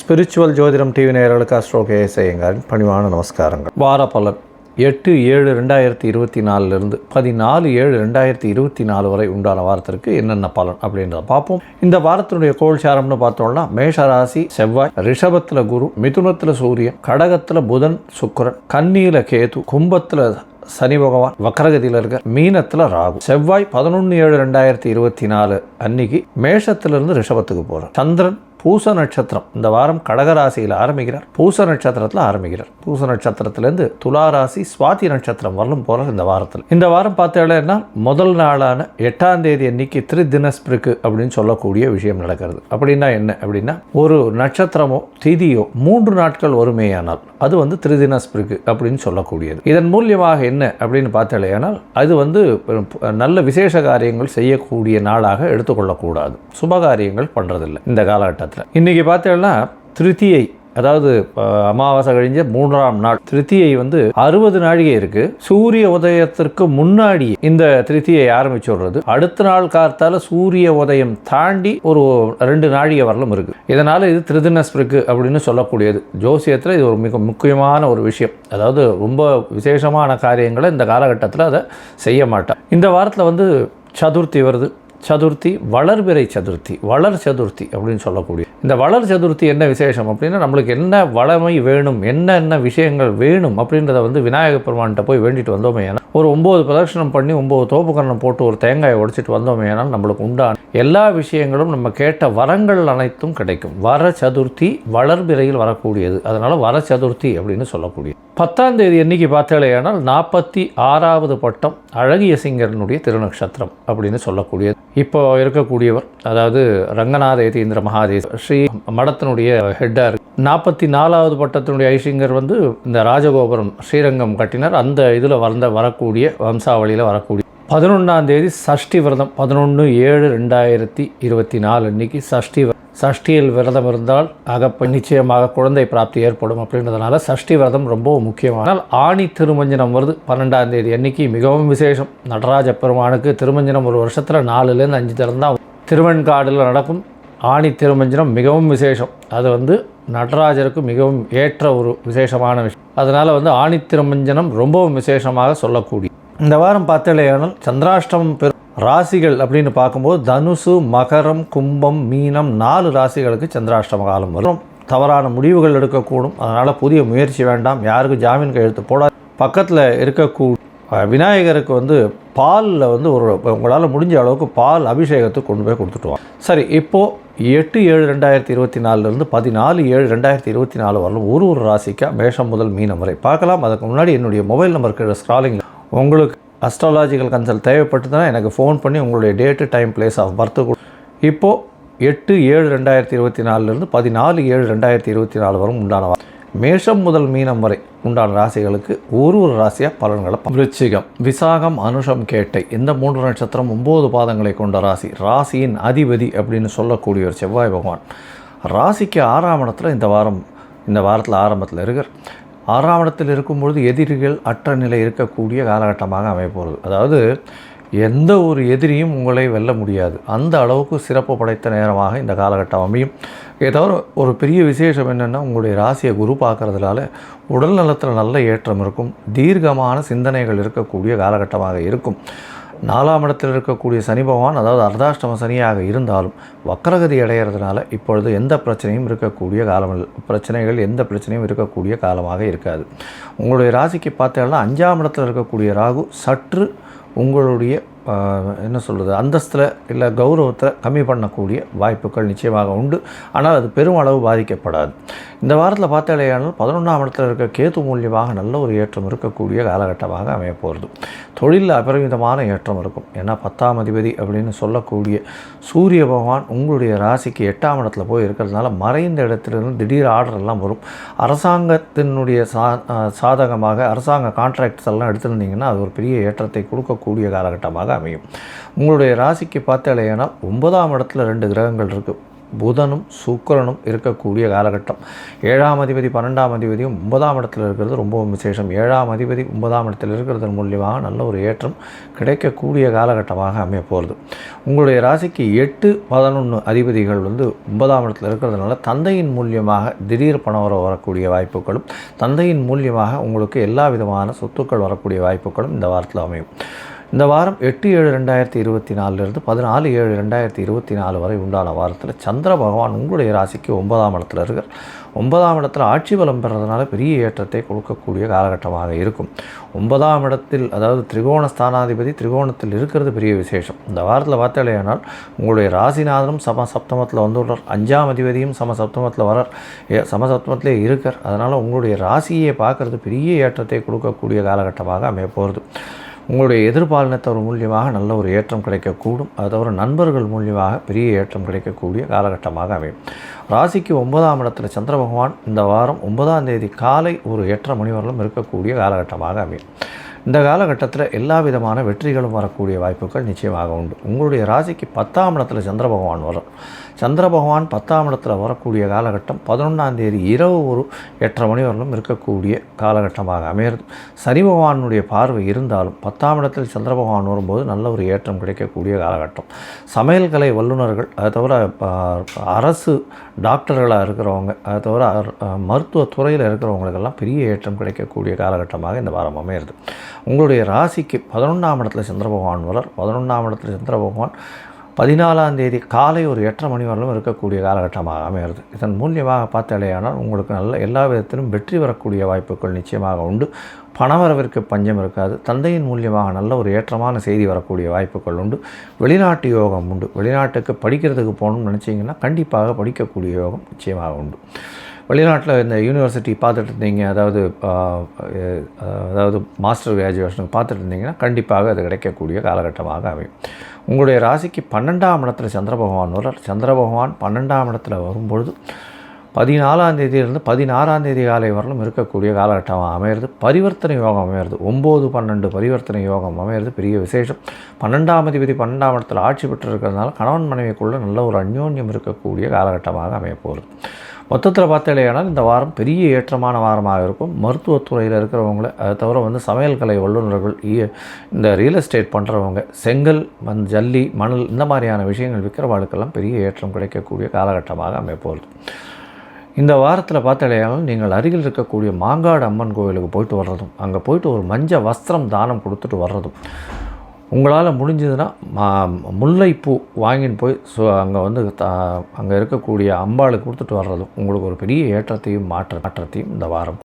Spiritual ஜோதிடம் TV நேயர்களுக்கு astro ஏசையங்காரின் பணிவான நமஸ்காரங்கள். வார பலன் எட்டு ஏழு ரெண்டாயிரத்தி இருபத்தி நாலுலேருந்து பதினாலு ஏழு ரெண்டாயிரத்தி இருபத்தி நாலு வரை உண்டான வாரத்திற்கு என்னென்ன பலன் அப்படின்றத பார்ப்போம். இந்த வாரத்தினுடைய கோல்சாரம்னு பார்த்தோம்னா மேஷராசி செவ்வாய் ரிஷபத்தில் குரு மிதுனத்தில் சூரியன் கடகத்தில் புதன் சுக்கரன் கன்னியில் கேது கும்பத்தில் சனி பகவான் வக்கரகதியில் இருக்க மீனத்தில் ராகு. செவ்வாய் பதினொன்று ஏழு ரெண்டாயிரத்தி இருபத்தி நாலு அன்னைக்கு மேஷத்திலிருந்து ரிஷபத்துக்கு போகிறார் சந்திரன் பூச நட்சத்திரம். இந்த வாரம் கடகராசியில் ஆரம்பிக்கிறார். பூச நட்சத்திரத்தில் ஆரம்பிக்கிறார். பூச நட்சத்திரத்திலேருந்து துலா ராசி சுவாதி நட்சத்திரம் வரலும் போகிறார் இந்த வாரத்தில். இந்த வாரம் பார்த்தீங்கன்னா முதல் நாளான எட்டாம் தேதி அன்னைக்கு திரு தினஸ்பிருக்கு அப்படின்னு சொல்லக்கூடிய விஷயம் நடக்கிறது. அப்படின்னா என்ன? அப்படின்னா ஒரு நட்சத்திரமோ திதியோ மூன்று நாட்கள் ஒருமையானால் அது வந்து திருதினஸ்பிருக்கு அப்படின்னு சொல்லக்கூடியது. இதன் மூலியமாக என்ன? அப்படின்னு பார்த்தலையானால் அது வந்து நல்ல விசேஷ காரியங்கள் செய்யக்கூடிய நாளாக எடுத்துக்கொள்ளக்கூடாது. சுபகாரியங்கள் பண்ணுறதில்லை இந்த காலகட்டத்தில். இன்றைக்கி பார்த்தீங்கன்னா திருத்தியை அதாவது அமாவாசை கழிஞ்ச மூன்றாம் நாள் திருத்தியை வந்து அறுபது நாழிகை இருக்கு. சூரிய உதயத்திற்கு முன்னாடி இந்த திருத்தியை ஆரம்பிச்சு விடுறது. அடுத்த நாள் கார்த்தால சூரிய உதயம் தாண்டி ஒரு ரெண்டு நாழிகை வரலும் இருக்கு. இதனால இது திருதினஸ்பிருக்கு அப்படின்னு சொல்லக்கூடியது. ஜோசியத்தில் இது ஒரு மிக முக்கியமான ஒரு விஷயம். அதாவது ரொம்ப விசேஷமான காரியங்களை இந்த காலகட்டத்தில் அதை செய்ய மாட்டான் இந்த வாரத்தில் வந்து சதுர்த்தி வருது. சதுர்த்தி வளர்பிறை சதுர்த்தி வளர் சதுர்த்தி அப்படின்னு சொல்லக்கூடிய. இந்த வளர் சதுர்த்தி என்ன விசேஷம் அப்படின்னா நம்மளுக்கு என்ன வளமை வேணும் என்னென்ன விஷயங்கள் வேணும் அப்படின்றத வந்து விநாயக பெருமான்கிட்ட போய் வேண்டிட்டு வந்தோமே ஏன்னா ஒரு ஒம்பது பிரதட்சணம் பண்ணி ஒம்பது தோப்புக்கரணம் போட்டு ஒரு தேங்காயை உடைச்சிட்டு வந்தோமே ஏனால் நம்மளுக்கு உண்டான எல்லா விஷயங்களும் நம்ம கேட்ட வரங்கள் அனைத்தும் கிடைக்கும். வர சதுர்த்தி வளர்பிறையில் வரக்கூடியது. அதனால் வர சதுர்த்தி அப்படின்னு சொல்லக்கூடியது பத்தாம் தேதி என்னைக்கு பார்த்தாலேயானால் நாற்பத்தி ஆறாவது பட்டம் அழகிய சிங்கரனுடைய திருநக்ஷத்திரம் அப்படின்னு சொல்லக்கூடியது. இப்போ இருக்கக்கூடியவர் அதாவது ரங்கநாத யதீந்திர மகாதேவ் ஸ்ரீ மடத்தினுடைய ஹெட்டார் நாற்பத்தி நாலாவது பட்டத்தினுடைய ஐசிங்கர் வந்து இந்த ராஜகோபுரம் ஸ்ரீரங்கம் கட்டினார். அந்த இதில் வந்த வரக்கூடிய வம்சாவளியில் வரக்கூடிய பதினொன்றாம் தேதி சஷ்டி விரதம் பதினொன்று ஏழு ரெண்டாயிரத்தி இருபத்தி நாலு அன்னைக்கு சஷ்டி சஷ்டியில் விரதம் இருந்தால் அகப்ப நிச்சயமாக குழந்தை பிராப்தி ஏற்படும் அப்படின்றதுனால சஷ்டி விரதம் ரொம்ப முக்கியமானால் ஆணி திருமஞ்சனம் வருது பன்னெண்டாம் தேதி அன்னைக்கு மிகவும் விசேஷம். நடராஜ பெருமானுக்கு திருமஞ்சனம் ஒரு வருஷத்தில் நாலுலேருந்து அஞ்சு திறந்தால் திருவெண்காடில் நடக்கும் ஆணி திருமஞ்சனம் மிகவும் விசேஷம். அது வந்து நடராஜருக்கு மிகவும் ஏற்ற ஒரு விசேஷமான விஷயம். அதனால் வந்து ஆணி திருமஞ்சனம் ரொம்பவும் விசேஷமாக சொல்லக்கூடிய இந்த வாரம் பார்த்தலையானால் சந்திராஷ்டமம் பெரு ராசிகள் அப்படின்னு பார்க்கும்போது தனுசு மகரம் கும்பம் மீனம் நாலு ராசிகளுக்கு சந்திராஷ்டம காலம் வரும். தவறான முடிவுகள் எடுக்கக்கூடும். அதனால் புதிய முயற்சி வேண்டாம். யாருக்கும் ஜாமீன் கையெழுத்து போடாது. பக்கத்தில் இருக்கக்கூடிய விநாயகருக்கு வந்து பாலில் வந்து ஒரு உங்களால் முடிஞ்ச அளவுக்கு பால் அபிஷேகத்துக்கு கொண்டு போய் கொடுத்துட்டுவாங்க. சரி இப்போது எட்டு ஏழு ரெண்டாயிரத்தி இருபத்தி நாலுலேருந்து பதினாலு ஏழு ரெண்டாயிரத்தி இருபத்தி நாலு வரலும் ஒரு ஒரு ராசிக்கா மேஷம் முதல் மீனம் வரை. பார்க்கலாம். அதுக்கு முன்னாடி என்னுடைய மொபைல் நம்பருக்கு ஸ்க்ராலிங் உங்களுக்கு அஸ்ட்ராலாஜிக்கல் கன்சல்ட் தேவைப்பட்டுதுன்னா எனக்கு ஃபோன் பண்ணி உங்களுடைய date time place of birth இப்போது எட்டு ஏழு ரெண்டாயிரத்தி இருபத்தி நாலுலேருந்து பதினாலு ஏழு ரெண்டாயிரத்தி இருபத்தி நாலு வரும் உண்டான மேஷம் முதல் மீனம் வரை உண்டான ராசிகளுக்கு ஒரு ஒரு ராசியாக பலன்களை விருச்சிகம் விசாகம் அனுஷம் கேட்டை இந்த மூன்று நட்சத்திரம் ஒம்பது பாதங்களை கொண்ட ராசி. ராசியின் அதிபதி அப்படின்னு சொல்லக்கூடிய ஒரு செவ்வாய் பகவான். ராசிக்கு ஆறாம் இடத்துல இந்த வாரம் இந்த வாரத்தில் ஆரம்பத்தில் இருக்கிற ஆறாம் இடத்தில் இருக்கும்பொழுது எதிரிகள் அற்ற நிலை இருக்கக்கூடிய காலகட்டமாக அமையப்போகிறது. அதாவது எந்த ஒரு எதிரியும் உங்களை வெல்ல முடியாது. அந்த அளவுக்கு சிறப்பு படைத்த நேரமாக இந்த காலகட்டம் அமையும். ஏதாவது ஒரு பெரிய விசேஷம் என்னென்னா உங்களுடைய ராசியை குரு பார்க்கறதுனால உடல் நலத்தில் நல்ல ஏற்றம் இருக்கும். தீர்க்கமான சிந்தனைகள் இருக்கக்கூடிய காலகட்டமாக இருக்கும். நாலாம் இடத்தில் இருக்கக்கூடிய சனி பகவான் அதாவது அர்த்தாஷ்டம சனியாக இருந்தாலும் வக்கரகதி அடைகிறதுனால இப்பொழுது எந்த பிரச்சனையும் இருக்கக்கூடிய காலம் பிரச்சனைகள் எந்த பிரச்சனையும் இருக்கக்கூடிய காலமாக இருக்காது. உங்களுடைய ராசிக்கு பார்த்தீங்கன்னா அஞ்சாம் இடத்தில் இருக்கக்கூடிய ராகு சற்று உங்களுடைய என்ன சொல்கிறது அந்தஸ்தில் இல்லை கௌரவத்தில் கம்மி பண்ணக்கூடிய வாய்ப்புகள் நிச்சயமாக உண்டு. ஆனால் அது பெருமளவு பாதிக்கப்படாது. இந்த வாரத்தில் பார்த்தாலேயானால் பதினொன்றாம் இடத்துல இருக்க கேது மூலியமாக நல்ல ஒரு ஏற்றம் இருக்கக்கூடிய காலகட்டமாக அமைய போகிறது தொழிலில் அபரிமிதமான ஏற்றம் இருக்கும். ஏன்னா பத்தாம் அதிபதி அப்படின்னு சொல்லக்கூடிய சூரிய பகவான் உங்களுடைய ராசிக்கு எட்டாம் இடத்துல போய் இருக்கிறதுனால மறைந்த இடத்துலேருந்து திடீர் ஆர்டர் எல்லாம் வரும். அரசாங்கத்தினுடைய சா சாதகமாக அரசாங்க கான்ட்ராக்ட்ஸ் எல்லாம் எடுத்திருந்தீங்கன்னா அது ஒரு பெரிய ஏற்றத்தை கொடுக்கக்கூடிய காலகட்டமாக அமையும். உங்களுடைய ராசிக்கு பார்த்தாலேயானால் ஒன்பதாம் இடத்துல ரெண்டு கிரகங்கள் இருக்குது புதனும் சுக்கிரனும் இருக்கக்கூடிய காலகட்டம். ஏழாம் அதிபதி பன்னெண்டாம் அதிபதியும் ஒன்பதாம் இடத்தில் இருக்கிறது ரொம்பவும் விசேஷம். ஏழாம் அதிபதி ஒன்பதாம் இடத்தில் இருக்கிறதன் மூலியமாக நல்ல ஒரு ஏற்றம் கிடைக்கக்கூடிய காலகட்டமாக அமைய போகிறது. உங்களுடைய ராசிக்கு எட்டு பதினொன்று அதிபதிகள் வந்து ஒன்பதாம் இடத்தில் இருக்கிறதுனால தந்தையின் மூலியமாக திடீர் பணம் வர வரக்கூடிய வாய்ப்புகளும் தந்தையின் மூலியமாக உங்களுக்கு எல்லா விதமான சொத்துக்கள் வரக்கூடிய வாய்ப்புகளும் இந்த வாரத்தில் அமையும். இந்த வாரம் எட்டு ஏழு ரெண்டாயிரத்தி இருபத்தி நாலுலேருந்து பதினாலு ஏழு ரெண்டாயிரத்தி இருபத்தி நாலு வரை உண்டான வாரத்தில் சந்திர பகவான் உங்களுடைய ராசிக்கு ஒன்பதாம் இடத்துல இருக்கார். ஒன்பதாம் இடத்துல ஆட்சி பலம் பெறதுனால பெரிய ஏற்றத்தை கொடுக்கக்கூடிய காலகட்டமாக இருக்கும். ஒன்பதாம் இடத்தில் அதாவது திரிகோண ஸ்தானாதிபதி திரிகோணத்தில் இருக்கிறது பெரிய விசேஷம். இந்த வாரத்தில் பார்த்தாலேயானால் உங்களுடைய ராசிநாதனும் சம சப்தமத்தில் வந்துள்ளார். அஞ்சாம் அதிபதியும் சம சப்தமத்தில் வரார். ஏ- சம இருக்கார். அதனால் உங்களுடைய ராசியை பார்க்கறது பெரிய ஏற்றத்தை கொடுக்கக்கூடிய காலகட்டமாக அமைய போகிறது உங்களுடைய எதிர்பாலினத்தவர் மூலியமாக நல்ல ஒரு ஏற்றம் கிடைக்கக்கூடும். அது தவிர நண்பர்கள் மூலியமாக பெரிய ஏற்றம் கிடைக்கக்கூடிய காலகட்டமாக அமையும். ராசிக்கு ஒன்பதாம் இடத்துல சந்திர பகவான் இந்த வாரம் ஒன்பதாம் தேதி காலை ஒரு எட்டரை மணி வரலும் இருக்கக்கூடிய காலகட்டமாக அமையும். இந்த காலகட்டத்தில் எல்லா விதமான வெற்றிகளும் வரக்கூடிய வாய்ப்புகள் நிச்சயமாக உண்டு. உங்களுடைய ராசிக்கு பத்தாம் இடத்துல சந்திர பகவான் வரும். சந்திர பகவான் பத்தாம் இடத்துல வரக்கூடிய காலகட்டம் பதினொன்றாம் தேதி இரவு ஒரு எட்டரை மணி வரலும் இருக்கக்கூடிய காலகட்டமாக அமையிறது சனி பகவானுடைய பார்வை இருந்தாலும் பத்தாம் இடத்தில் சந்திர பகவான் வரும்போது நல்ல ஒரு ஏற்றம் கிடைக்கக்கூடிய காலகட்டம். சமையல் கலை வல்லுநர்கள் அதை தவிர அரசு டாக்டர்களாக இருக்கிறவங்க அதை தவிர மருத்துவ துறையில் இருக்கிறவங்களுக்கெல்லாம் பெரிய ஏற்றம் கிடைக்கக்கூடிய காலகட்டமாக இந்த வாரம் அமையிறது உங்களுடைய ராசிக்கு பதினொன்றாம் இடத்துல சந்திர பகவான் வரார் பதினொன்றாம் இடத்துல சந்திர பகவான் பதினாலாம் தேதி காலை ஒரு எட்டரை மணி வரலும் இருக்கக்கூடிய காலகட்டமாக அமைகிறது. இதன் மூலியமாக பார்த்தாலேயானால் உங்களுக்கு நல்ல எல்லா விதத்திலும் வெற்றி வரக்கூடிய வாய்ப்புகள் நிச்சயமாக உண்டு. பணவரவிற்கு பஞ்சம் இருக்காது. தந்தையின் மூலியமாக நல்ல ஒரு ஏற்றமான செய்தி வரக்கூடிய வாய்ப்புகள் உண்டு. வெளிநாட்டு யோகம் உண்டு. வெளிநாட்டுக்கு படிக்கிறதுக்கு போகணும்னு நினச்சிங்கன்னா கண்டிப்பாக படிக்கக்கூடிய யோகம் நிச்சயமாக உண்டு. வெளிநாட்டில் இந்த யூனிவர்சிட்டி பார்த்துட்டு இருந்தீங்க அதாவது அதாவது மாஸ்டர் கிராஜுவேஷனுக்கு பார்த்துட்டு இருந்தீங்கன்னா கண்டிப்பாக அது கிடைக்கக்கூடிய காலகட்டமாக அமையும். உங்களுடைய ராசிக்கு பன்னெண்டாம் இடத்துல சந்திர பகவான் வரார் சந்திர பகவான் பன்னெண்டாம் இடத்துல வரும்பொழுது பதினாலாம் தேதியிலிருந்து பதினாறாம் தேதி காலை வரலும் இருக்கக்கூடிய காலகட்டமாக அமையிறது. பரிவர்த்தனை யோகம் அமையிறது. ஒம்பது பன்னெண்டு பரிவர்த்தனை யோகம் அமையிறது. பெரிய விசேஷம். பன்னெண்டாம் அதிபதி பன்னெண்டாம் இடத்தில் ஆட்சி பெற்று இருக்கிறதுனால கணவன் மனைவிக்குள்ளே நல்ல ஒரு அந்யோன்யம் இருக்கக்கூடிய காலகட்டமாக அமையப்போகிறது மொத்தத்தில் பார்த்தாலேயானால் இந்த வாரம் பெரிய ஏற்றமான வாரமாக இருக்கும். மருத்துவத்துறையில் இருக்கிறவங்கள அதை தவிர வந்து சமையல் கலை வல்லுநர்கள் இந்த ரியல் எஸ்டேட் பண்ணுறவங்க செங்கல் மண் ஜல்லி மணல் இந்த மாதிரியான விஷயங்கள் விற்கிறவாளுக்கெல்லாம் பெரிய ஏற்றம் கிடைக்கக்கூடிய காலகட்டமாக அமைப்போகுது இந்த வாரத்தில் பார்த்தாலும் நீங்கள் அருகில் இருக்கக்கூடிய மாங்காடு அம்மன் கோவிலுக்கு போயிட்டு வர்றதும் அங்கே போயிட்டு ஒரு மஞ்ச வஸ்திரம் தானம் கொடுத்துட்டு வர்றதும் உங்களால் முடிஞ்சதுன்னா மா- முல்லைப்பூ வாங்கின்னு போய் ஸோ அங்கே வந்து த அங்கே இருக்கக்கூடிய அம்பாளுக்கு கொடுத்துட்டு வர்றதும் உங்களுக்கு ஒரு பெரிய ஏற்றத்தையும் மாற்ற மாற்றத்தையும் இந்த வாரம்.